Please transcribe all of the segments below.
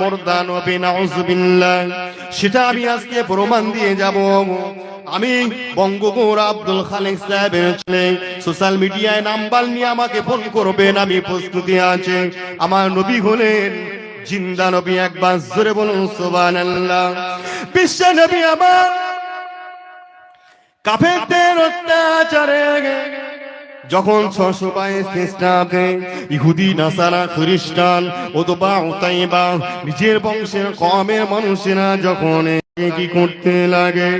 মুরদান হবে নাউজুবিল্লাহ সেটা আমি আজকে প্রমাণ দিয়ে যাব। আমি বঙ্গগৌর আব্দুল খালেক সাহেবের ছেলে। সোশ্যাল মিডিয়ায় নাম্বার নিয়ে আমাকে ফোন করবেন, আমি প্রস্তুতি আছে। আমার নবী হলেন জিন্দা নবী, একবার জোরে বলুন, সুবহানাল্লাহ। বিশ্ব নবী আমার কাফেরদের অত্যাচারে যখন ছশো বাইশ খ্রিস্টাব্দে ইহুদি নাসারা খ্রিস্টান অথবা উতাইবা নিজের বংশের কমের মানুষেরা যখন কি করতে লাগে?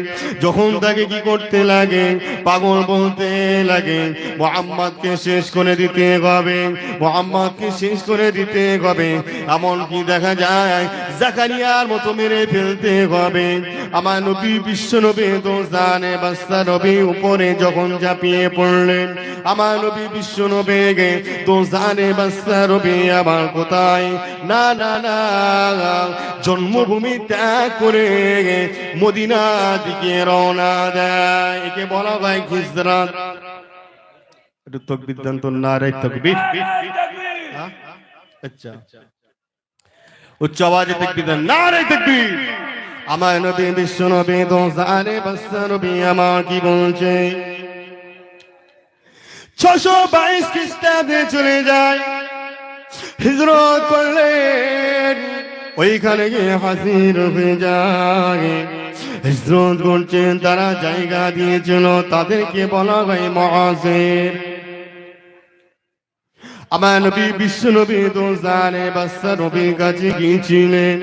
যখন তাকে কি করতে লাগে? পাগল বলতে লাগে। মোহাম্মদকে শেষ করে দিতে হবে। মোহাম্মদকে শেষ করে দিতে হবে। এমন কি দেখা যায়, জাকারিয়ার মতো মেরে ফেলতে হবে। আমার নবী, বিশ্ব নবী তো জানে বাস্তা নবী উপরে যখন ঝাঁপিয়ে পড়লেন, আমার নবী, বিশ্ব নবী গে তো জানে বাস্তা নবী আমার কোথায়? না না না, জন্মভূমি ত্যাগ করে মদিনা দিকে রওনা দেয়। একে বলা হয় হিজরাত। একটু তকবির দেন তো না রে তকবির। হ্যাঁ? আচ্ছা। উচ্চ আওয়াজে তকবির দেন না রে তকবির। আমার নবী, বিশ্ব নবী তো জানে বাস্তা নবী আমার কি বলছে, ছশো বাইশ খ্রিস্টাব্দে চলে যায়। হিজরত করলেন। ওইখানে গিয়ে হাসির হয়ে যায় হিজরত করছেন তারা জায়গা দিয়েছিল, তাদেরকে বলা হয় মহাসের। আমার নবী বিশ্ব নবী জানে বাচ্চা নবীর কাছে গিয়েছিলেন।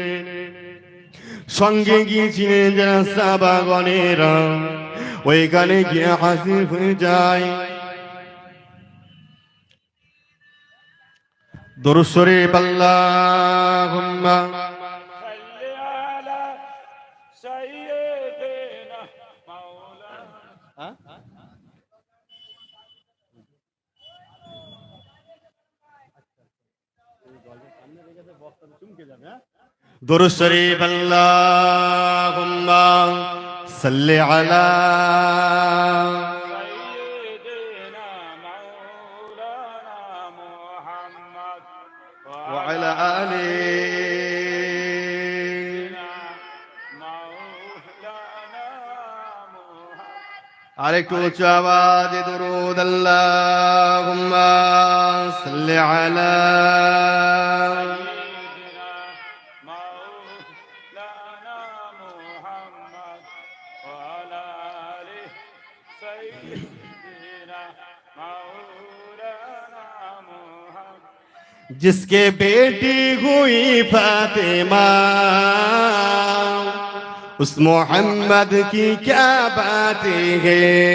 সঙ্গে গিয়েছিলেন যারা সাবাগনেরা ওইখানে গিয়ে হাসির হয়ে যায় দরুসরে পাল্লাহুম্মা درو شریف صل على سيدنا مولانا محمد وعلى اله عليك الجواد درود اللهم صل على जिसके बेटी हुई फातिमा, उस मोहम्मद की क्या बातें हैं?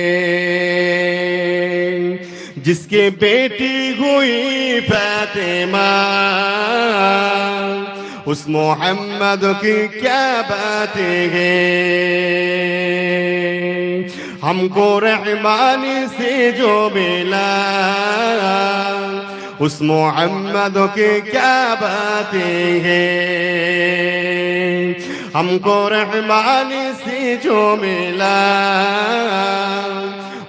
जिसके बेटी हुई फातिमा, उस मोहम्मद की क्या बातें हैं? हमको रहमानी से जो मिला उस मोहम्मद के क्या बातें हैं? हमको रहमानी से जो मिला।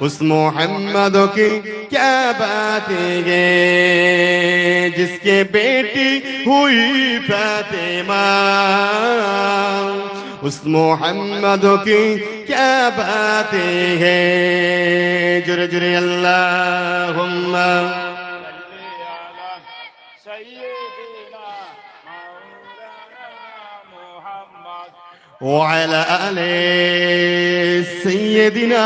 उस मोहम्मद की क्या बातें हैं? जिसके बेटी हुई फातिमा। उस मोहम्मद की क्या बातें हैं? जुरे जुरे अल्लाहुम्मा। وعلى آل سيدنا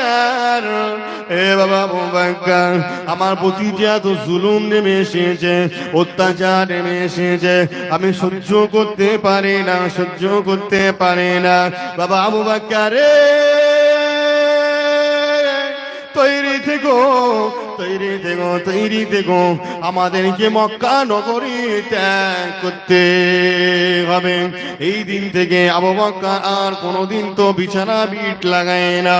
আমার প্রতি জুলুম নেমে এসেছে, অত্যাচার নেমে এসেছে। আমি সহ্য করতে পারি না, সহ্য করতে পারি না। বাবা আবু বাক্যারে তৈরি থেকো তৈরি থেকো তৈরি থেকো আমাদেরকে মক্কা নগরী ত্যাগ করতে হবে। এই দিন থেকে আবু বকর আর কোনোদিন তো বিছানা বিট লাগায় না।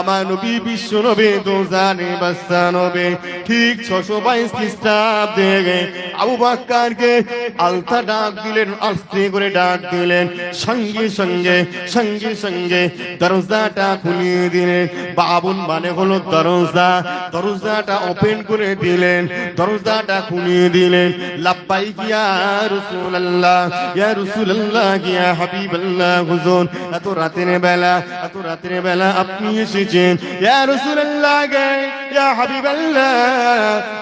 আমার নবী বিশ্ব নবে তো জানে বাস্তা নবে। ঠিক ছশো বাইশ খ্রিস্টাব্দে আবু বাক্কারকে আলতা ডাক দিলেন, আস্তে করে ডাক দিলেন। সঙ্গে সঙ্গে সঙ্গে সঙ্গে দরজাটা খুলিয়ে দিলেন। বাবুন মানে হলো দরজা। দরজাটা ওপেন করে দিলেন, দরজাটা খুলিয়ে দিলেন। লাব্বাই গিয়া রসুল্লাহ ইয়া রসুল্লাহ গিয়া হাবিবাল্লাহ, হুজুর, এত রাতের বেলা, এত রাতের বেলা আপনি এসেছেন। ইয়া রসুল্লাহ গে, ইয়া হাবিবাল্লাহ,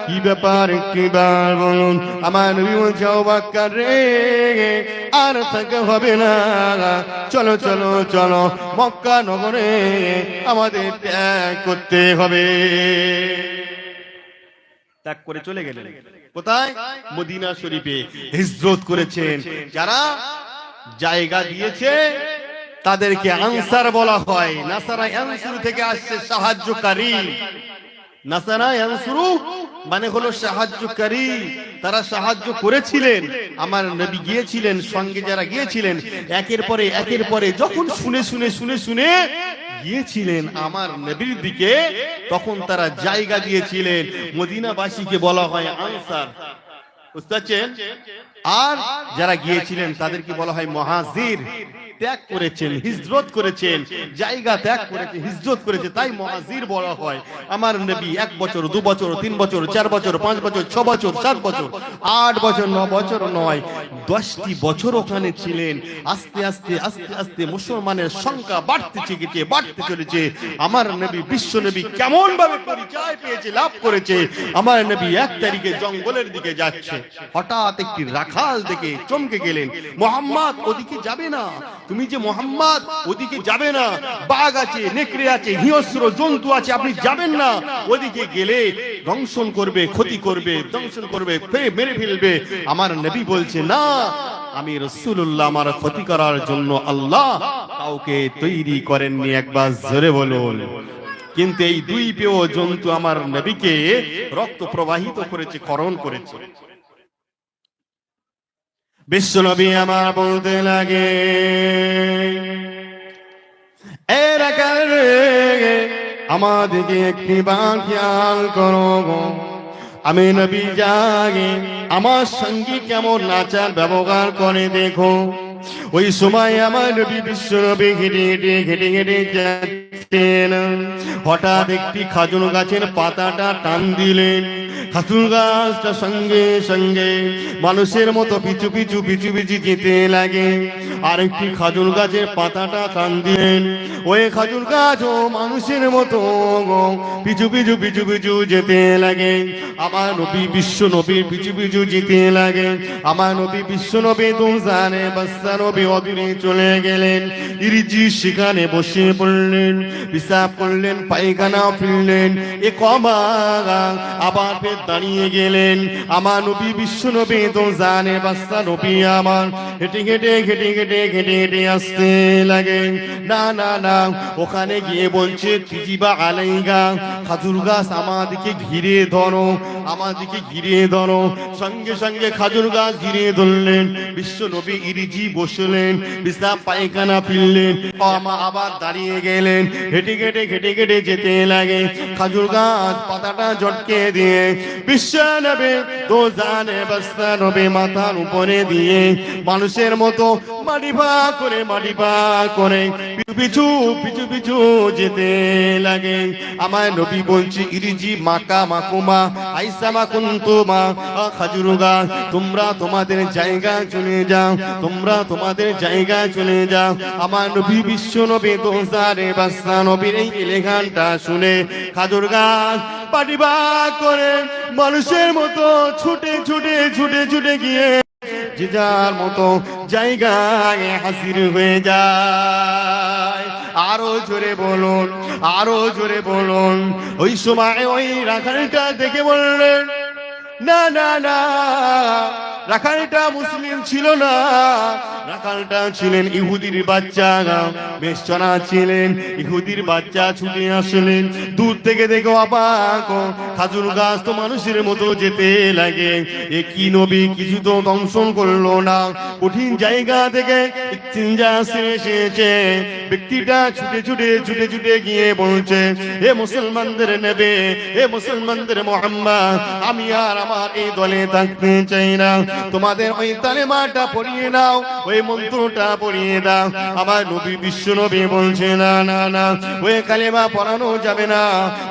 কি ব্যাপার একটিবার বলুন। আমার নবী বলছে অবাক্কার রে, আর থাকা হবে না। চলো চলো চলো, মক্কা নগরে আমাদের ত্যাগ করতে হবে। ত্যাগ করে চলে গেলেন। কোথায়? মদিনা শরীফে। হিজরত করেছেন। যারা জায়গা দিয়েছে তাদেরকে আনসার বলা হয়। নাসারা আনসুর থেকে আসছে সাহায্যকারী। নাসারা আনসুরু মানে হলো সাহায্যকারী। তারা সাহায্য করেছিলেন। আমার নবী গিয়েছিলেন সঙ্গে যারা গিয়েছিলেন একের পরে একের পরে যখন শুনে শুনে শুনে শুনে গিয়েছিলেন আমার নবীর দিকে তখন তারা জায়গা দিয়েছিলেন। মদিনাবাসীকে বলা হয় আনসার। বুঝতে পারছেন? আর যারা গিয়েছিলেন, তাদেরকে বলা হয় মহাজির। ত্যাগ করেছেন, হিজরত করেছেন, জায়গা ত্যাগ করেছে, হিজরত করেছে, তাই মহাজির বলা হয়। আমার নবী এক বছর, দু বছর, তিন বছর, চার বছর, পাঁচ বছর, ছ বছর, সাত বছর, আট বছর, ন বছর নয়, দশটি বছর ওখানে ছিলেন। আস্তে আস্তে আস্তে আস্তে মুসলমানের সংখ্যা বাড়তে চলেছে বাড়তে চলেছে। আমার নবী বিশ্ব নবী কেমন ভাবে পরিচয় পেয়েছে, লাভ করেছে। আমার নবী এক তারিখে জঙ্গলের দিকে যাচ্ছে। হঠাৎ একটি রাখাল দেখে চমকে গেলেন। মোহাম্মদ ওদিকে যাবে না। তুমি যে মোহাম্মদ ওদিকে যাবে না। বাঘ আছে, নেকড়ে আছে, হিংস্র জন্তু আছে, আপনি যাবেন না। ওদিকে গেলে দংশন করবে, ক্ষতি করবে, দংশন করবে মেরে ফেলবে। আমার নবী বলছে, না, আমি রসুল্লাহ আমার ক্ষতি করার জন্য আল্লাহ কাউকে তৈরি করেননি। একবার জোরে বলুন। কিন্তু এই দুই পেয় জন্তু আমার নবীকে রক্ত প্রবাহিত করেছে করণ করেছে। বিশ্বনবী আমার বলতে লাগে আমাদেরকে একটি বার খেয়াল করো। আমি নবী জাগে, আমার সঙ্গী কেমন নাচার ব্যবহার করে দেখো ওই সময় আমার নবী বিশ্ব নবী যাচ্ছেন। হঠাৎ একটি খাজুর গাছের পাতাটা টান দিলেন। খাজুর গাছটা সঙ্গে সঙ্গে মানুষের মতো পিছু পিছু পিছু পিছু যেতে লাগে। আরেকটি খাজুর গাছের পাতাটা টান দিলেন। ওই খাজুর গাছ ও মানুষের মতো পিছু পিছু পিছু পিছু যেতে লাগে। আমার নবী বিশ্ব নবী পিছু পিছু যেতে লাগে। আমার নবী বিশ্ব নবী তো জানে নবী অদূরে চলে গেলেন। ইরিজি সেখানে বসে পড়লেন পিসাব করলেন, পায়খানা ফিরলেন এ কমা আবার ফের দাঁড়িয়ে গেলেন। আমার নবী বিশ্ব নবী তো জানে বাচ্চা নবী আমার। হেঁটে হেঁটে হেঁটে হেঁটে হেঁটে হেঁটে আসতে লাগে। না না না, ওখানে গিয়ে বলছে আলাইগা খাজুর গাছ আমাদিকে ঘিরে ধরো আমাদিকে ঘিরে ধরো। সঙ্গে সঙ্গে খাজুর গাছ ঘিরে ধরলেন। বিশ্ব নবী ইরিজি বসলেন, বিশ্রাম পায়খানা ফিরলেন আমা আবার দাঁড়িয়ে গেলেন। হেঁটে হেঁটে হেঁটে হেঁটে যেতে লাগে। খাজুর গাছ পাতাটা জটকে দিয়ে বিশ্ব নবে তো জানে বস্তা নবে মাথার উপরে দিয়ে, মানুষের মতো মাটি পা করে মাটি পা করে পিছু পিছু পিছু যেতে লাগে। আমার নবী বলছি, ইরিজি মাকা মাকুমা, আইসা মাকুন্তু মা খাজুরুগা তোমরা তোমাদের জায়গা চলে যাও, তোমরা তোমাদের জায়গা চলে যাও। আমার নবী বিশ্ব নবী দোসারে বাসা নবীর এই লেখানটা শুনে খাজুর গাছ পাটি পা করে মানুষের মতো ছুটে ছুটে ছুটে ছুটে গিয়ে যে যার মতো জায়গায় হাসির হয়ে যায়। আরও জোরে বলুন, আরও জোরে বলুন। ওই সময় ওই রাখালটা দেখে বললেন, না না না রাখালটা মুসলিম ছিল না। রাখালটা ছিলেন ইহুদির বাচ্চা। বেশনা ছিলেন, ইহুদির বাচ্চা ছুটে আসলেন। দূর থেকে দেখো অবাক, খাজুর গাছ তো মানুষের মতো যেতে লাগে। এ কি নবী কিছু তো দংশন করল না। কঠিন জায়গা থেকে এসেছে। ব্যক্তিটা ছুটে ছুটে ছুটে ছুটে গিয়ে বলছে, হে মুসলমানদের নেবে, হে মুসলমানদের মোহাম্মদ, আমি আর আমার এই দলে থাকতে চাই না। তোমাদের ওই তালেমাটা পড়িয়ে নাও, ওই মন্ত্রটা পড়িয়ে দাও। আমার নবী বিশ্ব নবী বলছে, না না না, ওই কালেমা পড়ানো যাবে না,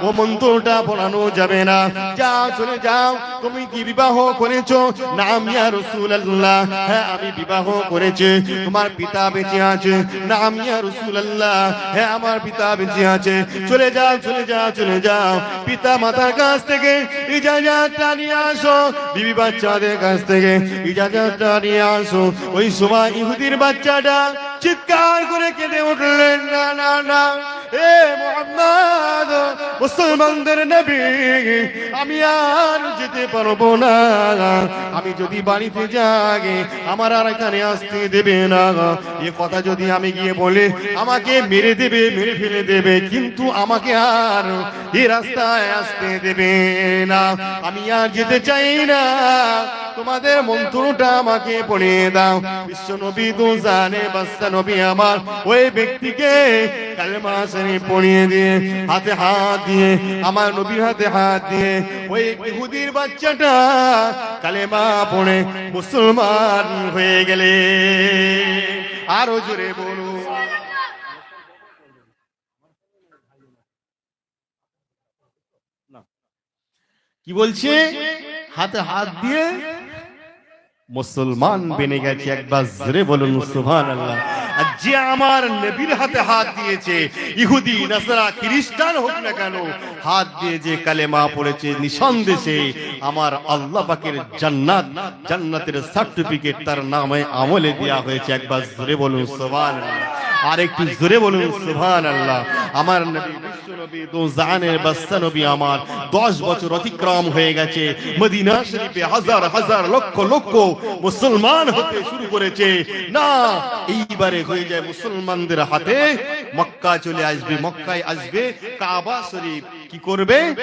ও মন্ত্রটা পড়ানো যাবে না। যাও চলে যাও, তুমি কি বিবাহ করেছ? নাম, ইয়া রাসূলুল্লাহ। হ্যাঁ আমি বিবাহ করেছি, তোমার পিতা বেঁচে আছে। নাম, ইয়া রাসূলুল্লাহ। হ্যাঁ আমার পিতা বেঁচে আছে। চলে যাও চলে যাও চলে যাও। পিতা মাতার কাছ থেকে ইজাজতটা নিয়ে আসো। বিবি বাচ্চাদের কাছ থেকে ইজাজতটা নিয়ে আসো ওই সময় ইহুদির বাচ্চাটা চিৎকার করে কেঁদে উঠলেন। না না না। এ মোহাম্মদ, মুসলমানদের নবী, আমি আর যেতে পারব না। আমি যদি বাড়িতে আমার আর এখানে আসতে দেবে না। এ কথা যদি আমি গিয়ে বলে, আমাকে মেরে দেবে, মেরে ফেলে দেবে, কিন্তু আমাকে আর রাস্তায় আসতে দেবে না। আমি আর যেতে চাই না। তোমাদের মন্ত্রটা আমাকে পড়িয়ে দাও। বিশ্ব নবী তো জানে বাচ্চা নবী আমার ওই ব্যক্তিকে কালেমা শরীফ পড়িয়ে দিয়ে, হাতে হাত দিয়ে, আমার নবীর হাতে হাত দিয়ে, ওই ইহুদির বাচ্চাটা কালেমা পড়ে মুসলমান হয়ে গেলে। আরও জোরে বলুন। কি বলছে? হাতে হাত দিয়ে মুসলমান বেনে গেছে। একবার জোরে বলুন সুবহান আল্লাহ যে আমার নবীর হাতে হাত দিয়েছে, ইহুদি, নাসারা, খ্রিস্টান হোক না কেন, হাত দিয়ে যে কালেমা পড়েছে নিঃসন্দেশে আমার আল্লাহ পাকের জান্নাত, জান্নাতের সার্টিফিকেট তার নামে আমলে দেওয়া হয়েছে। একবার জোরে বলুন সুবহান আল্লাহ আর একটু জোরে বলুন সুবহান আল্লাহ আমার অতিক্রম হয়ে গেছে। হাজার হাজার লক্ষ লক্ষ মুসলমান হতে শুরু করেছে। না, এইবারে হয়ে যায় মুসলমানদের হাতে। মক্কা চলে আসবে, মক্কায় আসবে। কাবা শরীফ কি করবে?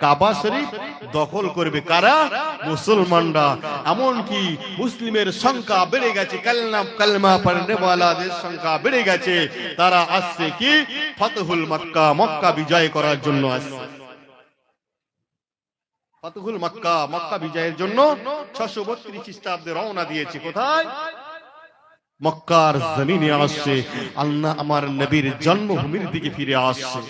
কাবা শরীফ দখল করবে। কারা? মুসলমানরা। এমন কি মুসলিমের সংখ্যা বেড়ে গেছে। কালনা, কালমা পড়নেওয়ালাদের সংখ্যা বেড়ে গেছে। তারা আসছে কি? ফতহুল মক্কা মক্কা বিজয় করার জন্য আসছে। ফতহুল মক্কা মক্কা বিজয়ের জন্য ছশো বত্রিশ খ্রিস্টাব্দে রওনা দিয়েছে। কোথায়? মক্কার জমিনে আসছে। আল্লাহ আমার নবীর জন্মভূমির দিকে ফিরে আসছে।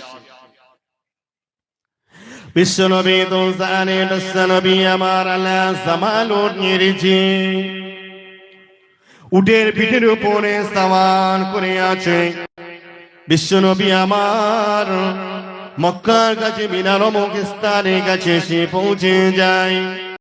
বিশ্বনবী তোসানে বিশ্বনবী আমার আল্লাহ জামাল নিরিচি উটের পিঠের উপরে সামান করে আছে। বিশ্বনবী আমার মক্কার কাছে বিনা রমক স্থানের কাছে সে পৌঁছে যায়।